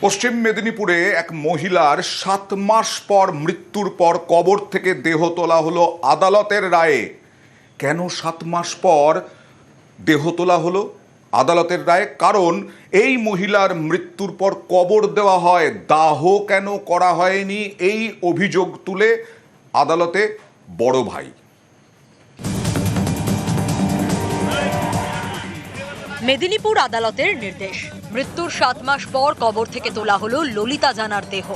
পশ্চিম মেদিনীপুরে এক মহিলার সাত মাস পর মৃত্যুর পর কবর থেকে দেহ তোলা হলো আদালতের রায়ে। কেন সাত মাস পর দেহ তোলা হলো আদালতের রায়ে? কারণ এই মহিলার মৃত্যুর পর কবর দেওয়া হয়। দাহ কেন করা হয়নি? এই অভিযোগ তুলে আদালতে বড় ভাই। মেদিনীপুর আদালতের নির্দেশ। মৃত্যুর সাত মাস পর কবর থেকে তোলা হলো ললিতা জানার দেহ।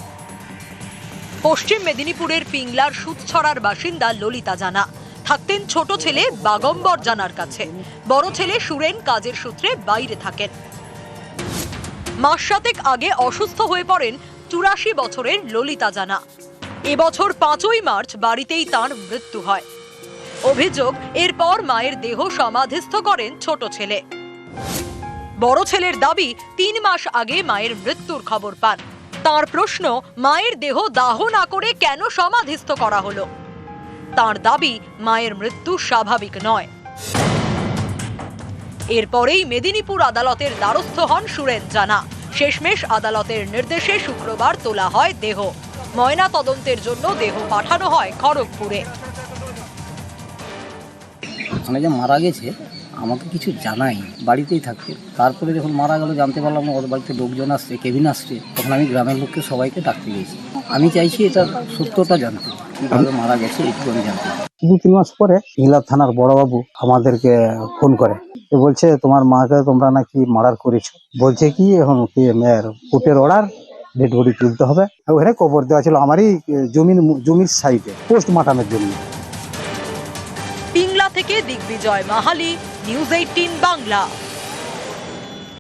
পশ্চিম মেদিনীপুরের পিংলার সুতছড়ার বাসিন্দা ললিতা জানা। থাকতেন ছোট ছেলে বাগম্বর জানার কাছে। বড় ছেলে সুরেন কাজের সূত্রে বাইরে থাকেন। মাস সাতেক আগে অসুস্থ হয়ে পড়েন চুরাশি বছরের ললিতা জানা। এবছর পাঁচই মার্চ বাড়িতেই তার মৃত্যু হয়। অভিযোগ, এরপর মায়ের দেহ সমাধিস্থ করেন ছোট ছেলে। বড় ছেলের দাবি তিন মাস আগে মায়ের মৃত্যুর খবর পান। তার প্রশ্ন, মায়ের দেহ দাহ না করে কেন সমাধিস্থ করা হলো? তার দাবি, মায়ের মৃত্যু স্বাভাবিক নয়। এরপরেই মেদিনীপুর আদালতের দ্বারস্থ হন সুরেন জানা। শেষমেশ আদালতের নির্দেশে শুক্রবার তোলা হয় দেহ। ময়না তদন্তের জন্য দেহ পাঠানো হয় খড়গপুরে। মারা গেছে আমাকে কিছু জানাই বাড়িতেই থাকতে তারপরে যখন মারা গেল, জানতে পারলাম ওর বাড়িতে লোকজন আসছে, কেবিন আসছে, তখন আমি গ্রামের লোককে সবাইকে ডাকতে গেছি আমি চাইছি এটার সত্যতা জানতে মারা গেছে, এইটুকু আমি জানতে দু তিন মাস পরে হিলা থানার বড়বাবু আমাদেরকে ফোন করে বলছে, তোমার মাকে তোমরা নাকি মার্ডার করেছ? বলছে কি, এখন কি মেয়ের কোর্টের অর্ডার, ডেড বডি তুলতে হবে। ওখানে কবর দেওয়া ছিল আমারই জমির জমির সাইডে পোস্টমার্টামের জন্য। থেকে দিগ্বিজয় মাহালি নিউজ এইটিন বাংলা।